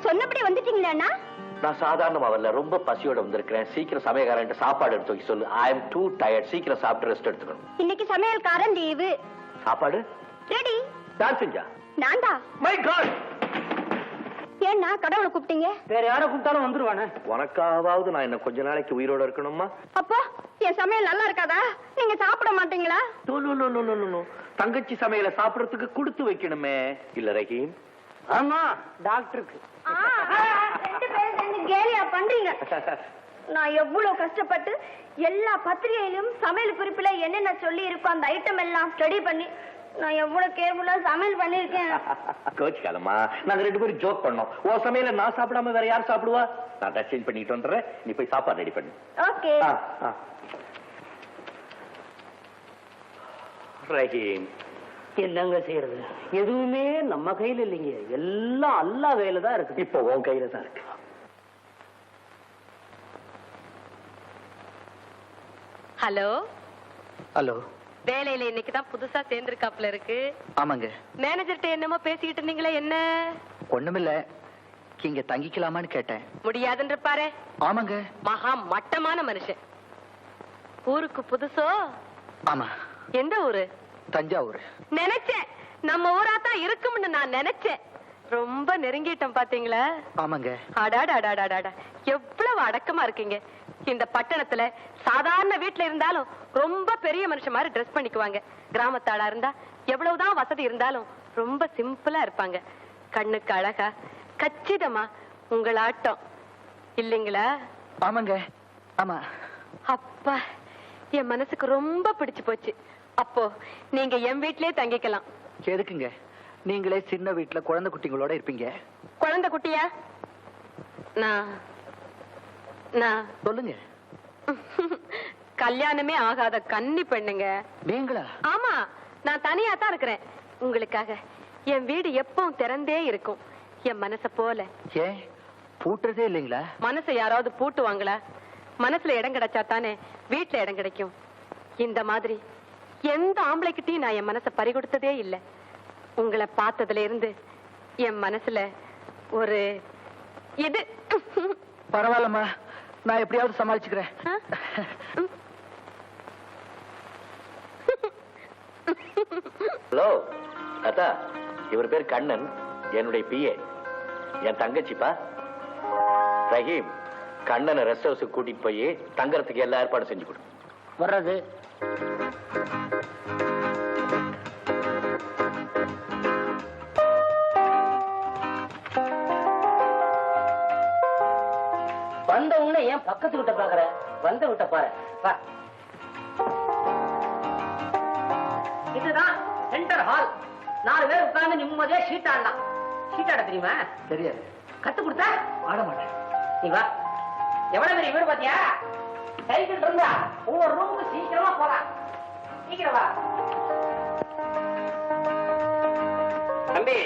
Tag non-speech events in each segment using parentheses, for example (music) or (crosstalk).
சொன்னபடி வந்துட்டீங்களா அண்ணா? நான் சாதாரணமா வரல ரொம்ப பசியோட வந்திருக்கிறேன். சீக்கிரம் சமயக்காரன் சாப்பாடு எடுத்து வைக்க சொல்லு. ஐ எம் டூ டயர்ட் சீக்கிரம் சாப்பிட்டு ரெஸ்ட் எடுத்துக்கணும். இன்னைக்கு சமையல்காரன் லீவு. சாப்பாடு? ரெடி. நான் செஞ்சா? நான்தா மை காட் ஏன்னா கடவுளை கூப்பிட்டீங்க. வேற யாரை கூப்பிட்டாலும் வந்துருவானே. உனக்காவது நான் இன்னும் கொஞ்ச நாளைக்கு உயிரோட இருக்கணுமா? அப்போ என் சமையல் நல்லா இருக்காதா? நீங்க சாப்பிட மாட்டீங்களா? No no no no no no. தங்கச்சி சமையல சாப்பிடறதுக்கு கொடுத்து வைக்கணுமே. இல்ல ரஹீம். ஆமா டாக்டருக்கு. ஆ, ரெண்டு பேரும் சேர்ந்து கேலியா பண்றீங்க. நான் எவ்வளவு கஷ்டப்பட்டு எல்லா பத்திரிகையிலும் சமையல் குறிப்புல என்னென்ன சொல்லி இருக்கோ அந்த ஐட்டம் எல்லாம் ஸ்டடி பண்ணி நான் எவ்வளவு கேர்ஃபுல்லா சமையல் பண்ணிருக்கேன் கோச்சுக்காலம்மா நாங்க ரெண்டு பேரும் ஜோக் பண்ணோம். ஓ சமையல நான் சாப்பிடாம வேற யார் சாப்பிடுவா? நான் ட்ரெஸ் சேஞ்ச் பண்ணிட்டு வந்துடுறேன். நீ போய் சாப்பாடு ரெடி பண்ணு. ஓகே ஆ, ஆ. ரஹீம். என்னங்க செய்யறது? எதுவுமே நம்ம கையில இல்லைங்க. எல்லாம் அல்லா கையில தான் இருக்குது. இப்போ உன் கையில தான் இருக்கு. ஹலோ? ஹலோ? வேலையில இன்னைக்கு தான் புதுசா சேர்ந்திருக்காப்ல இருக்கு. ஆமாங்க. மேனேஜர்ட்ட என்னமோ பேசிக்கிட்டு இருந்தீங்களே என்ன? ஒண்ணுமில்ல. இங்க தங்கிக்கலாமான்னு கேட்டேன். முடியாதுன்ற பாரு. ஆமாங்க. மகா மட்டமான மனுஷன். ஊருக்கு புதுசோ? ஆமா. எந்த ஊரு? தஞ்சாவூர். நினைச்சேன். நம்ம ஊரா தான் இருக்கும்னு நான் நினைச்சேன். ரொம்ப நெருங்கிட்டோம் பாத்தீங்களா? ஆமாங்க. அடாடாடாடாடா. எவ்வளவு அடக்கமா இருக்கீங்க. இந்த பட்டணத்துல சாதாரண வீட்ல இருந்தாலும் ரொம்ப பெரிய மனுஷன் மாதிரி ட்ரெஸ் பண்ணிக்குவாங்க. கிராமத்தாளா இருந்தா எவ்வளவுதான் வசதி இருந்தாலும் ரொம்ப சிம்பிளா இருப்பாங்க. கண்ணுக்கு அழகா கச்சிதமா உங்களாட்டம் இல்லைங்களா? ஆமாங்க. ஆமா. அப்பா என் மனசுக்கு ரொம்ப பிடிச்சு போச்சு. அப்போ நீங்க என் வீட்லயே தங்கிக்கலாம். எதுக்குங்க? நீங்களே சின்ன வீட்டுல குழந்தை குட்டிங்களோட இருப்பீங்க. குழந்தை குட்டியா? நான் நான். சொல்லுங்க. கல்யாணமே ஆகாத கன்னி பெண்ணுங்க. நீங்களா? ஆமா நான் தனியா தான் இருக்கிறேன். உங்களுக்காக. என் வீடு எப்பவும் திறந்தே இருக்கும். என் மனச போல. ஏன்? பூட்டுறதே இல்லைங்களா? மனசை யாராவது பூட்டுவாங்களா? மனசுல இடம் கிடைச்சா தானே வீட்டுல இடம் கிடைக்கும். இந்த மாதிரி எந்த ஆம்பளைக்கிட்டையும் நான் என் மனசை பறி கொடுத்ததே இல்ல. உங்களை பார்த்ததுல இருந்து என் மனசுல ஒரு இது. பரவாயில்லம்மா. நான் எப்படியாவது சமாளிச்சுக்கிறேன். ஹலோ அத்தா இவர் பேர் கண்ணன் என்னுடைய பிஏ என் தங்கச்சிப்பா. ரஹீம் கண்ணனை ரெஸ்ட் ஹவுஸுக்கு கூட்டிட்டு போய் தங்கறதுக்கு எல்லா ஏற்பாடும் செஞ்சு கொடு. வர்றது. பக்கத்து விட்ட பாக்குற வந்த விட்ட பாரு. இதுதான் சென்டர் ஹால். நாலு பேர் உட்கார்ந்து நிம்மதியா ஷீட் ஆடலாம். ஷீட் ஆட தெரியுமா? தெரியாது. கத்து கொடுத்தா? ஆட மாட்டேன். நீ வா. எவ்வளவு பெரிய வீடு பாத்தியா? சைக்கிள் இருந்தா ஒவ்வொரு ரூமுக்கு சீக்கிரமா போலாம். சீக்கிரம் வா. தம்பி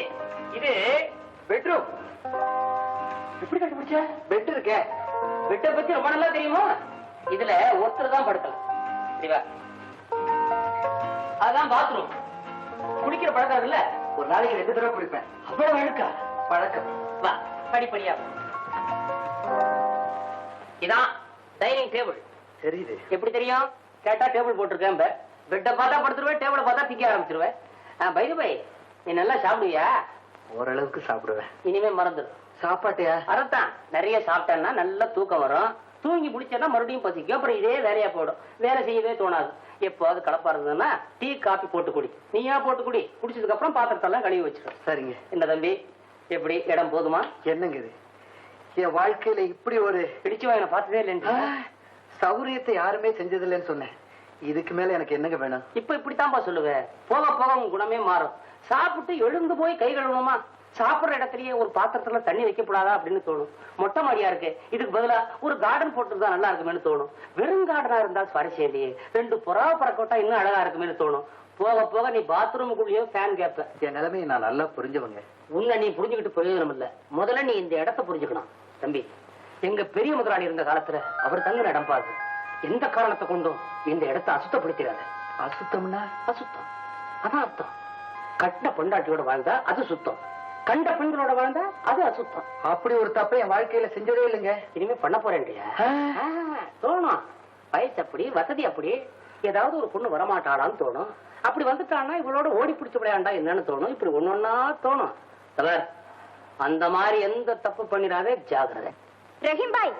இது பெட்ரூம் எப்படி கண்டுபிடிச்ச? பெட் இருக்க. பெட்டை பத்தி ரொம்ப நல்லா தெரியுமா? இதுல ஒருத்தர் தான் படுக்கலாம் சரி வா அதுதான் பாத்ரூம் குளிக்கிற பழக்கம் இருக்குல்ல? ஒரு நாளைக்கு ரெண்டு தடவை குடிப்பேன். அவ்வளவு அழுக்கா? பழக்கம். வா படிப்படியா. இதான் டைனிங் டேபிள் தெரியுது. எப்படி தெரியும்? கேட்டா டேபிள் போட்டிருக்கேன் பெட்டை பார்த்தா படுத்துருவேன் டேபிளை பார்த்தா திக்க ஆரம்பிச்சிருவேன். பைது பை நீ நல்லா சாப்பிடுவியா? ஓரளவுக்கு சாப்பிடுவேன். இனிமே மறந்துடு. சாப்பாட்டையா? அறத்தான். நிறைய சாப்பிட்டேன்னா நல்லா தூக்கம் வரும். தூங்கி முடிச்சேன்னா மறுபடியும் பசிக்கும். அப்புறம் இதே வேலையா போயிடும். வேலை செய்யவே தோணாது. எப்போது கலப்பா இருந்ததுன்னா டீ காபி போட்டு குடி. நீயா போட்டு குடி. குடிச்சதுக்கு அப்புறம் பாத்திரத்தெல்லாம் கழுவி வச்சிடும் சரிங்க. என்ன தம்பி? எப்படி? இடம் போதுமா? என்னங்க இது? என் வாழ்க்கையில இப்படி ஒரு பிடிச்சு வாங்க பார்த்ததே இல்லைன்னு சௌரியத்தை யாருமே செஞ்சதில்லைன்னு சொன்னேன். இதுக்கு மேல எனக்கு என்னங்க வேணும்? இப்ப இப்படித்தான்ப்பா சொல்லுவேன் போக போக உன் குணமே மாறும். சாப்பிட்டு எழுந்து போய் கை கழுவணுமா? சாப்பிடுற இடத்துலயே ஒரு பாத்திரத்துல தண்ணி வைக்கப்படாதா அப்படின்னு தோணும். மொட்டை மாடியா இருக்கு. இதுக்கு பதிலா ஒரு கார்டன் போட்டுருந்தா நல்லா இருக்குமேனு தோணும். வெறும் கார்டனா இருந்தா சுவாரஸ்யம் இல்லையே ரெண்டு புறா பறக்கோட்டா இன்னும் அழகா இருக்குமேனு தோணும். போக போக நீ பாத்ரூமுக்குள்ளேயோ ஃபேன் கேப்ப. என் நிலைமையை நான் நல்லா புரிஞ்சவங்க. உன்னை நீ புரிஞ்சுக்கிட்டு பிரயோஜனம் இல்ல முதல்ல நீ இந்த இடத்த புரிஞ்சுக்கணும். தம்பி எங்க பெரிய முதலாளி இருந்த காலத்துல அவர் தங்குற இடம் பாரு. எந்த காரணத்தை கொண்டும் இந்த இடத்தை அசுத்தப்படுத்திடாத. அசுத்தம்னா? அசுத்தம். அதான் அர்த்தம் கட்டின பொண்டாட்டியோட வாழ்ந்தா அது சுத்தம். கண்ட பெண்களோட வாழ்ந்தா அது அசுத்தம். அப்படி ஒரு தப்பை என் வாழ்க்கையில செஞ்சதே இல்லைங்க. இனிமே பண்ண போறேன்டியா. தோணும். வயசு அப்படி வசதி அப்படி. ஏதாவது ஒரு பொண்ணு வரமாட்டாளான்னு தோணும். அப்படி வந்துட்டான்னா இவளோட ஓடி பிடிச்சு விளையாண்டா என்னன்னு தோணும். இப்படி ஒன்னொன்னா தோணும். தவர் அந்த மாதிரி எந்த தப்பு பண்ணிடாதே ஜாகிரதை. ரஹீம் பாய்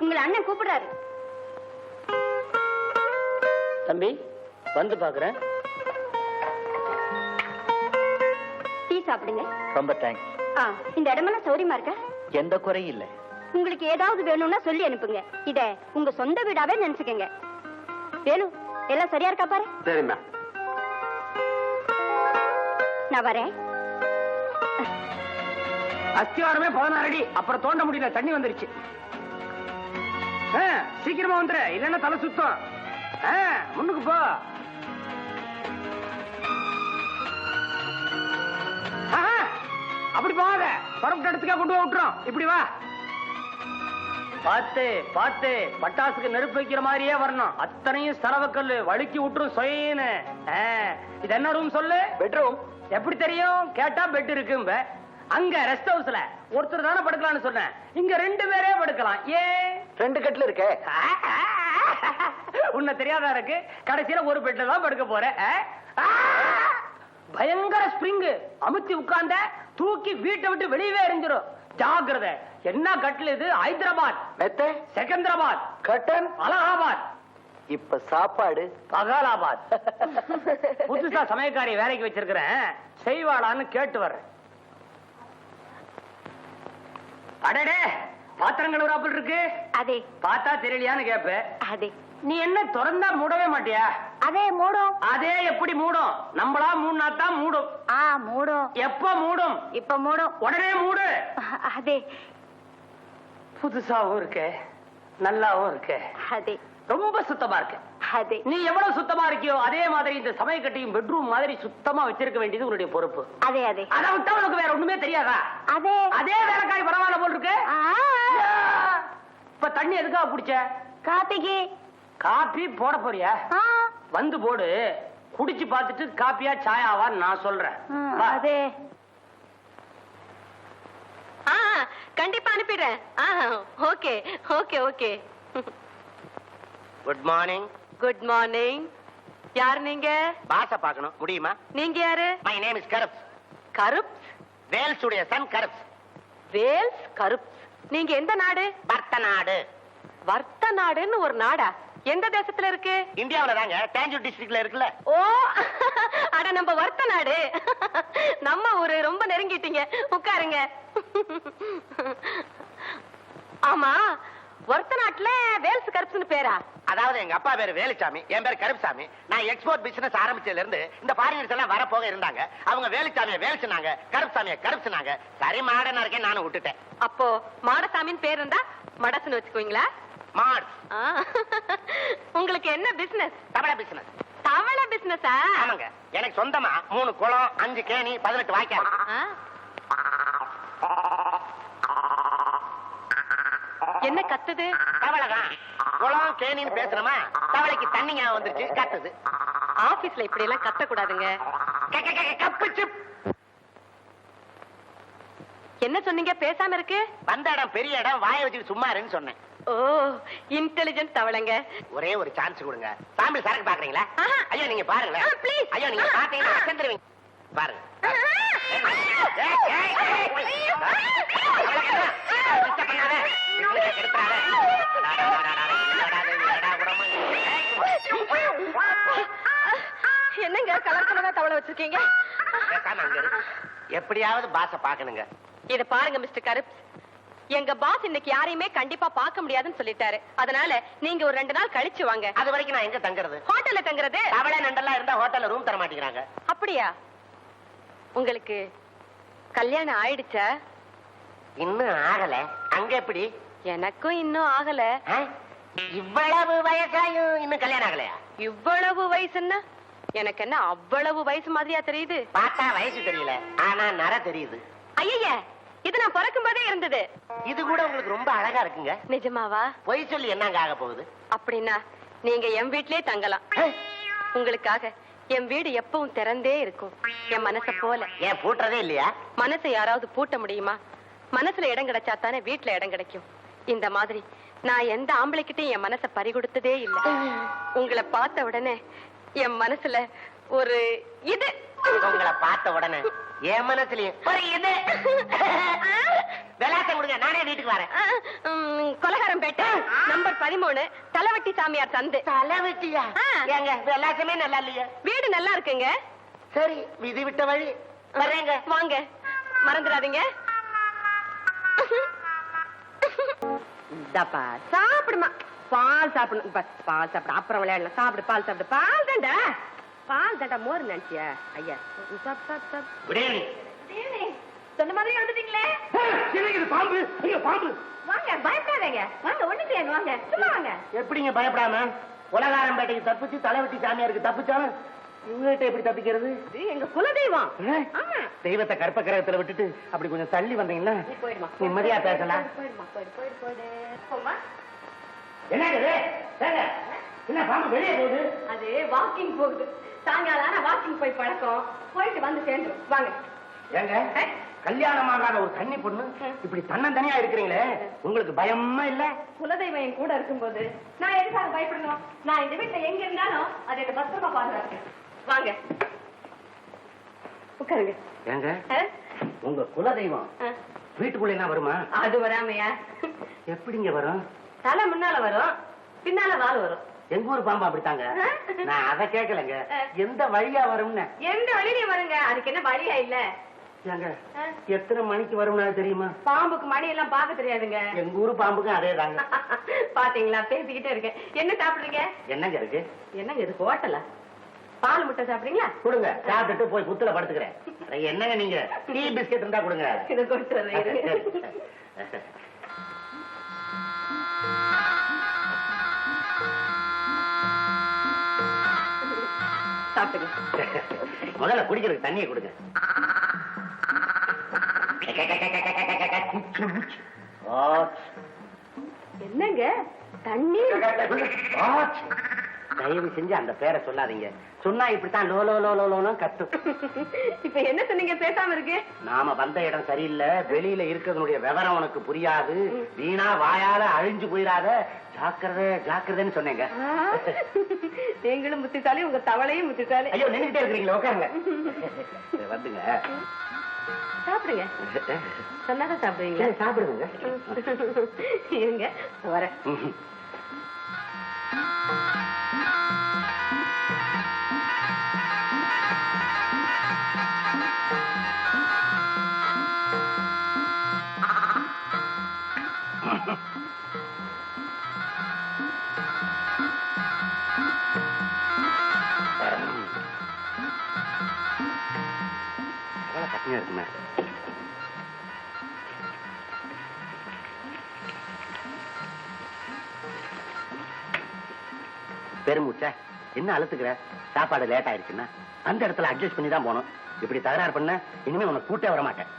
உங்களை அண்ணன் கூப்பிடுறாரு. தம்பி வந்து பாக்குறேன். சாப்பிடுங்க. ரொம்ப தேங்க்ஸ் ஆ இந்த இடமெல்லாம் சௌரியமா இருக்கா? எந்த குறையும் இல்லை. உங்களுக்கு ஏதாவது வேணும்னா சொல்லி அனுப்புங்க. இத உங்க சொந்த வீடாவே நினைச்சுக்கங்க. வேணு எல்லாம் சரியா இருக்கா பாரு? சரிம்மா நான் வரேன். அஸ்திவாரமே பதினாறு அடி. அப்புறம் தோண்ட முடியல தண்ணி வந்துருச்சு. சீக்கிரமா வந்துரு. இல்லன்னா தலை சுத்தம். முன்னுக்கு போ. அப்படி போகாத. பரப்பு இடத்துக்கா கொண்டு போய் விட்டுறோம் இப்படி வா. பார்த்து பார்த்து பட்டாசுக்கு நெருப்பு வைக்கிற மாதிரியே வரணும். அத்தனையும் சரவக்கல்லு வழுக்கி விட்டுரும் சொயின்னு. இது என்ன ரூம் சொல்லு? பெட்ரூம் எப்படி தெரியும்? கேட்டா பெட் இருக்கும்ப. அங்க ரெஸ்ட் ஹவுஸ்ல ஒருத்தர் தானே படுக்கலாம்னு சொன்னேன். இங்க ரெண்டு பேரே படுக்கலாம். ஏன் ரெண்டு கட்டில் இருக்கே. உன்னை தெரியாதா இருக்கு? கடைசியில ஒரு பெட்ல தான் படுக்க? ஆ! பயங்கர ஸ்ப்ரிங் அமுத்தி உட்கார்ந்த தூக்கி வீட்டை விட்டு வெளியவே எரிஞ்சிரும். ஜாக்கிரதை. என்ன கட்டில் இது? ஹைதராபாத். மெத்த? செகந்திராபாத். கட்டன்? அலகாபாத். இப்ப சாப்பாடு? பகாலாபாத். (laughs) புதுசா சமயக்காரி வேலைக்கு வச்சிருக்கிறேன். செய்வாளான்னு கேட்டு வர்றேன். அடடே பாத்திரம் கழுவுறாப்புல இருக்கு? அதே. பார்த்தா தெரியலையான்னு கேப்ப அதே. நீ என்ன திறந்தா மூடவே மாட்டியா? அதே மூடும். அதே எப்படி மூடும்? நம்மளா மூணா தான் மூடும். ஆ மூடும். எப்ப மூடும்? இப்ப மூடும். உடனே மூடு. அதே. புதுசாவும் இருக்கு நல்லாவும் இருக்கு. அதே. ரொம்ப சுத்தமா இருக்கு. அதே. நீ எவ்வளவு சுத்தமா இருக்கியோ அதே மாதிரி இந்த சமயக்கட்டையும் பெட்ரூம் மாதிரி சுத்தமா வச்சிருக்க வேண்டியது உன்னுடைய பொறுப்பு. அதே அதே. அதை விட்டா உனக்கு வேற ஒண்ணுமே தெரியாதா? அதே. அதே வேலைக்காரி பரவாயில்ல போல் இருக்கு. ஆ, இப்ப தண்ணி எதுக்காக குடிச்ச? காப்பிக்கு. காப்பி போட போறியா? ஆ, வந்து போடு. குடிச்சு பார்த்துட்டு காப்பியா சாயாவான்னு நான் சொல்றேன். அதே. ஆ கண்டிப்பா அனுப்பிடுறேன். ஆ okay okay okay. Good morning good morning யார் நீங்க? பாச பார்க்கணும். முடியுமா? நீங்க யாரு? மை நேம் இஸ் கரப்ஸ் கருப்? வேல்ஸ் உடைய சன் கரப்ஸ் வேல்ஸ் கருப். நீங்க எந்த நாடு? பர்த்த நாடு. வர்த்த நாடுன்னு ஒரு நாடா? எந்த தேசத்துல இருக்கு? இந்தியாவுல தாங்க தேஞ்சூர் டிஸ்ட்ரிக்ட்ல இருக்குல்ல. ஓ (laughs) அட நம்ம வர்த்த நாடு. (laughs) நம்ம ஊரு ரொம்ப நெருங்கிட்டீங்க. உட்காருங்க. (laughs) ஆமா வர்த்த நாட்டுல வேல்ஸ் கருப்ஸ்னு பேரா? அதாவது எங்க அப்பா பேரு வேலுச்சாமி என் பேர் கருப்சாமி நான் எக்ஸ்போர்ட் பிசினஸ் ஆரம்பிச்சதுல இருந்து இந்த ஃபாரினர்ஸ் எல்லாம் வர போக இருந்தாங்க. அவங்க வேலுச்சாமியை வேல்ச்சுனாங்க கருப்சாமியை கருப்சுனாங்க சரி மாடனா இருக்கேன் நானும் விட்டுட்டேன். அப்போ மாடசாமின்னு பேர் இருந்தா மடசுன்னு வச்சுக்குவீங்களா? மாட். உங்களுக்கு என்ன பிசினஸ் தமிழ பிசினஸ் தவளை பிசினஸா ஆமாங்க. எனக்கு சொந்தமா மூணு குளம் அஞ்சு கேணி பதினெட்டு வாய்க்கால். என்ன கத்துது? தவளைதான். குளம் கேணின்னு பேசுறோமா? தவளைக்கு தண்ணி ஞாபகம் வந்துருச்சு கத்துது. ஆபீஸ்ல இப்படி எல்லாம் கத்த கூடாதுங்க கப்பு என்ன சொன்னீங்க பேசாம இருக்கு வந்த இடம் பெரிய இடம் வாயை வச்சுட்டு சும்மா இருன்னு சொன்னேன் ஓ இன்டெலிஜென்ட் தவளைங்க ஒரே ஒரு சான்ஸ் கொடுங்க சாமி சரக்கு பாக்குறீங்களா. ஐயோ நீங்க பாருங்களேன் please. ஐயோ நீங்க. பாத்தீங்கன்னா பாருங்க என்னங்க கலர் கலரா தவளை வச்சிருக்கீங்க. எப்படியாவது பாச பாக்கணுங்க இத பாருங்க மிஸ்டர் கருப். எங்க பாஸ் இன்னைக்கு யாரையுமே கண்டிப்பா பார்க்க முடியாதுன்னு சொல்லிட்டாரு. அதனால நீங்க ஒரு ரெண்டு நாள் கழிச்சு வாங்க. அது வரைக்கும் நான் எங்க தங்குறது? ஹோட்டல்ல தங்குறது. தவளை நண்டெல்லாம் இருந்தா ஹோட்டல்ல ரூம் தர மாட்டேங்கிறாங்க. அப்படியா? உங்களுக்கு கல்யாணம் ஆயிடுச்சா? இன்னும் ஆகல. அங்க எப்படி? எனக்கும் இன்னும் ஆகல? இவ்வளவு வயசாயும் இன்னும் கல்யாணம் ஆகலையா? இவ்வளவு வயசுன்னா எனக்கு என்ன அவ்வளவு வயசு மாதிரியா தெரியுது? பார்த்தா வயசு தெரியல ஆனா நர தெரியுது. ஐய இது நான் பிறக்கும் போதே இருந்தது. இது கூட உங்களுக்கு ரொம்ப அழகா இருக்குங்க. நிஜமாவா? பொய் சொல்லி என்னங்க ஆக போகுது? அப்படின்னா நீங்க என் வீட்லயே தங்கலாம். உங்களுக்காக என் வீடு எப்பவும் திறந்தே இருக்கும். என் மனசை போல. ஏன் பூட்டுறதே இல்லையா? மனசை யாராவது பூட்ட முடியுமா? மனசுல இடம் கிடைச்சா தானே வீட்டுல இடம் கிடைக்கும். இந்த மாதிரி நான் எந்த ஆம்பளைக்கிட்டையும் என் மனசை பறி கொடுத்ததே இல்ல உங்களை பார்த்த உடனே என் மனசுல ஒரு இது. உங்களை பார்த்த உடனே என் மனசுலயும் ஒரு இது. விளாசம் கொடுங்க நானே வீட்டுக்கு வரேன். கொலகாரம்பேட்டை நம்பர் பதிமூணு தலைவட்டி சாமியார் சந்து. தலை வெட்டியா ஆ. ஏங்க விளாசமே நல்லா இல்லையா. வீடு நல்லா இருக்குங்க. சரி விதி விட்ட வழி. வரேங்க வாங்க. மறந்துடாதீங்க. இந்தாப்பா சாப்பிடுமா. பால் சாப்பிடணும். பால் சாப்பிடு அப்புறம் விளையாடலாம். சாப்பிடு பால் சாப்பிடு. பால் தாண்டா. பால் தாண்டா மோர் நினைச்சியா? ஐயா சாப் சாப் சாப். சொன்ன மாதிரி வந்துட்டீங்களே பாம்பு? ஐயோ பாம்பு. வாங்க பயப்படாதீங்க. வாங்க ஒண்ணு செய்யுங்க வாங்க. சும்மா வாங்க. எப்படிங்க பயப்படாம? உலகாரம்பேட்டைக்கு தப்பிச்சு தலைவெட்டி சாமியாருக்கு தப்பிச்சாலும் இவங்ககிட்ட எப்படி தப்பிக்கிறது? இது எங்க குலதெய்வம். தெய்வத்தை கற்ப கிரகத்துல விட்டுட்டு அப்படி கொஞ்சம் தள்ளி வந்தீங்கன்னா நிம்மதியா பேசலாம். இது? ஏங்க, என்ன பாம்பு வெளியே போகுது? அது வாக்கிங் போகுது. சாயங்காலம் ஆனா வாக்கிங் போய் பழக்கம். போயிட்டு வந்து சேர்ந்துரும். வாங்க. ஏங்க கல்யாணம் ஆகாத ஒரு தண்ணி பொண்ணு? இப்படி தன்னந்தனியா இருக்கிறீங்களே? உங்களுக்கு பயமா இல்ல? குலதெய்வம் என் கூட இருக்கும்போது நான் எதுக்காக பயப்படணும்? நான் இந்த வீட்டுல எங்க இருந்தாலும் அதை பத்திரமா பாதுகாக்கிறேன். வாங்க. உட்காருங்க. ஏங்க? உங்க குலதெய்வம். வீட்டுக்குள்ள என்ன வருமா? அது வராமையா? எப்படிங்க வரும்? தலை முன்னால வரும் பின்னால வால் வரும். எங்க ஊர் பாம்பு அப்படித்தாங்க? (laughs) நான் அதை கேட்கலங்க. எந்த வழியா வரும்னு? எந்த வழியிலையும் வருங்க? அதுக்கு என்ன வழியா இல்ல. எத்தனை மணிக்கு வரும்னு தெரியுமா? பாம்புக்கு மணி எல்லாம் பார்க்க தெரியாதுங்க. எங்க ஊர் பாம்புக்கும் அதே தாங்க (laughs) பாத்தீங்களா? பேசிக்கிட்டே இருக்கேன். என்ன சாப்பிடுறீங்க? என்னங்க இருக்கு? என்னங்க இது ஹோட்டலா? பால் முட்டை சாப்பிடுறீங்களா? கொடுங்க சாப்பிட்டுட்டு போய் புத்துல படுத்துக்கிறேன். என்னங்க நீங்க? டீ பிஸ்கட் இருந்தா கொடுங்க. இதை கொண்டு (laughs) சாப்பிடுங்க. (laughs) முதல்ல குடிக்கிறதுக்கு தண்ணியை கொடுங்க. என்னங்க? தண்ணி? தயவு செஞ்சு அந்த பேரை சொல்லாதீங்க. சொன்னா இப்படித்தான் லோ லோ லோ லோ லோன்னு கத்தும். (laughs) இப்ப என்ன சொன்னீங்க? பேசாம இருக்கு. நாம வந்த இடம் சரியில்லை. வெளியில இருக்கிறதுனுடைய விவரம் உனக்கு புரியாது. வீணா வாயால அழிஞ்சு போயிடாத. ஜாக்கிரதை ஜாக்கிரதைன்னு சொன்னேங்க. (laughs) நீங்களும் முத்திசாலி உங்க தவளையும் முத்திசாலி ஐயோ நின்னுட்டே இருக்கிறீங்களா உட்காருங்க. (laughs) வந்துங்க. சாப்பிடுங்க. சொன்னாதான் சாப்பிடுவீங்களா? சாப்பிடுங்க. இருங்க வரேன். ம்ஹும். எவ்வளவு என்ன அழுத்துக்கிற? சாப்பாடு லேட் ஆயிடுச்சுன்னா அந்த இடத்துல அட்ஜஸ்ட் பண்ணி தான் போகணும். இப்படி தகராறு பண்ண இனிமே உனக்கு கூட்டே வர மாட்டேன்.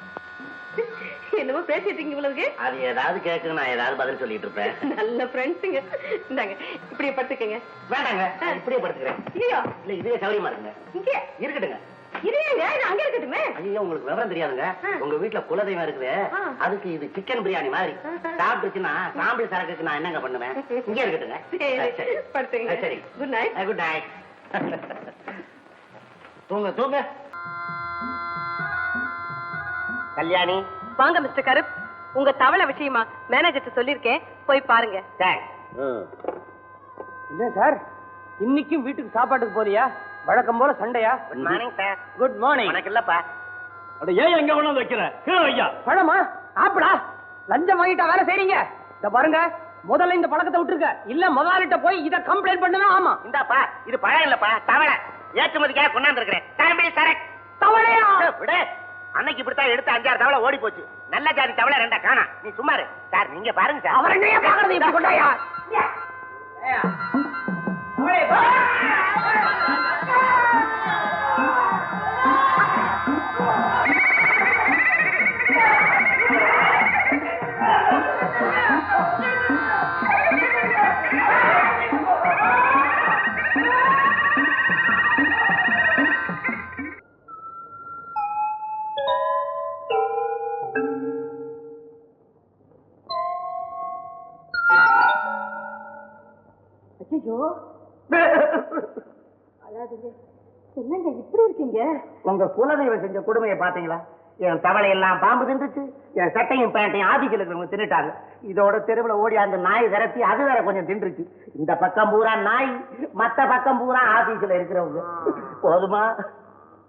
என்னமோ பேசிட்டு இவ்வளவுக்கு? அது ஏதாவது கேட்கு நான் ஏதாவது பதில் சொல்லிட்டு இருப்பேன். நல்ல ஃப்ரெண்ட்ஸுங்க இந்தாங்க இப்படி படுத்துக்கங்க. வேண்டாங்க இப்படியே படுத்துக்கிறேன். இல்லையோ? இல்ல இதுவே சௌரியமா இருக்குங்க இங்கே இருக்கட்டுங்க. இல்லையாங்க இது அங்க இருக்கட்டுமே. ஐயோ உங்களுக்கு விவரம் தெரியாதுங்க. உங்க வீட்டுல குலதெய்வம் இருக்குது. அதுக்கு இது சிக்கன் பிரியாணி மாதிரி. சாப்பிட்டுச்சுன்னா சாம்பிள் சரக்குக்கு நான் என்னங்க பண்ணுவேன்? இங்க இருக்கட்டுங்க. சரி, படுத்துங்க. சரி. Good night. குட் நைட் தூங்க தூங்க. கல்யாணி. வாங்க மிஸ்டர் கருப். உங்க தவளை விஷயமா மேனேஜர்ட்ட சொல்லிருக்கேன் போய் பாருங்க. என்ன சார்? இன்னைக்கும் வீட்டுக்கு சாப்பாட்டுக்கு போறியா? வழக்கம் போல சண்டையா? Good morning sir good morning உனக்கு இல்லப்பா. அட ஏன் எங்க கொண்டு வைக்கிற? கீழே ஐயா பழமா? ஆப்பிளா லஞ்சம் வாங்கிட்டா வேலை செய்றீங்க. இத பாருங்க. முதல்ல இந்த பழக்கத்தை விட்டுருக்க. இல்ல முதலாளிட்ட போய் இத கம்ப்ளைண்ட் பண்ணுவேன் ஆமா. இந்தாப்பா இது பழம் இல்லப்பா தவளை. ஏற்றுமதிக்காக கொண்டாந்து இருக்கிறேன் சாம்பிள் சரக் தவளையா விடு. அன்னைக்கு இப்படித்தான் எடுத்து அஞ்சாறு தவளை ஓடி போச்சு. நல்ல ஜாதி தவளை ரெண்டா காணா. நீ சும்மா இரு. சார் நீங்க பாருங்க சார். அவர் என்னையா பாக்குறது இப்படி கொண்டாயா? ஐயோ அழாதீங்க. என்னங்க இப்படி இருக்கீங்க? உங்க குலதெய்வம் செஞ்ச கொடுமையை பாத்தீங்களா என் தவளை எல்லாம் பாம்பு தின்றுச்சு என் சட்டையும் பேண்ட்டையும் ஆதிக்கல இருக்கிறவங்க தின்னுட்டாங்க. இதோட தெருவுல ஓடி அந்த நாய் விரட்டி அது வேற கொஞ்சம் தின்றுச்சு. இந்த பக்கம் பூரா நாய் மத்த பக்கம் பூரா ஆபீஸ்ல இருக்கிறவங்க. போதுமா?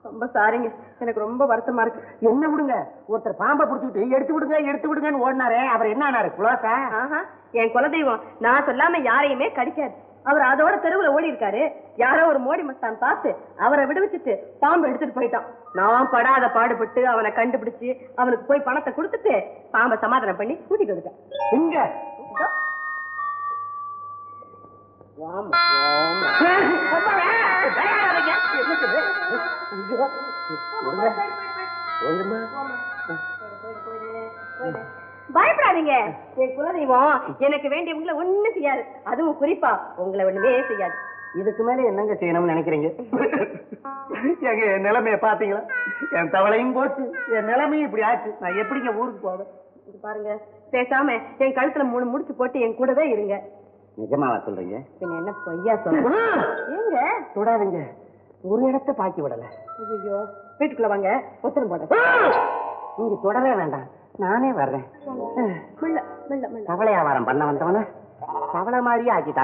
ரொம்ப சாரிங்க எனக்கு ரொம்ப வருத்தமா இருக்கு. என்ன விடுங்க? ஒருத்தர் பாம்பை பிடிச்சிட்டு எடுத்து விடுங்க எடுத்து விடுங்கன்னு ஓடினாரே. அவர் என்ன ஆனாரு? குலோசா? ஆஹா என் குலதெய்வம். நான் சொல்லாம யாரையுமே கடிக்காது. அவர் அதோட தெருவுல ஓடி இருக்காரு யாரோ ஒரு மோடி மஸ்தான் பார்த்து அவரை விடுவிச்சுட்டு பாம்பு எடுத்துட்டு போயிட்டான். நான் படாத பாடுபட்டு அவனை கண்டுபிடிச்சு அவனுக்கு போய் பணத்தை கொடுத்துட்டு பாம்பை சமாதானம் பண்ணி கூட்டிட்டு வந்துட்டேன். பயப்படாதீங்க. என் குலதெய்வம் எனக்கு வேண்டியவங்களை ஒண்ணு செய்யாது. அதுவும் குறிப்பா உங்களை ஒண்ணுமே செய்யாது. இதுக்கு மேல என்னங்க செய்யணும்னு நினைக்கிறீங்க? எங்க என் நிலைமைய பாத்தீங்களா என் தவளையும் போச்சு என் நிலைமையும் இப்படி ஆச்சு. நான் எப்படிங்க ஊருக்கு போவேன்? இது பாருங்க பேசாம என் கழுத்துல மூணு முடிச்சு போட்டு என் கூடவே இருங்க. நிஜமாவா சொல்றீங்க? பின்ன என்ன பொய்யா சொல்ல ஏங்க? தொடாதீங்க ஒரு இடத்த பாக்கி விடல. ஐயோ வீட்டுக்குள்ள வாங்க. உத்தரம் போட. நீங்க தொடவே வேண்டாம். நானே வர்றேன். தவளை வியாபாரம் பண்ண வந்தவன தவளை மாதிரியே ஆக்கிட்டா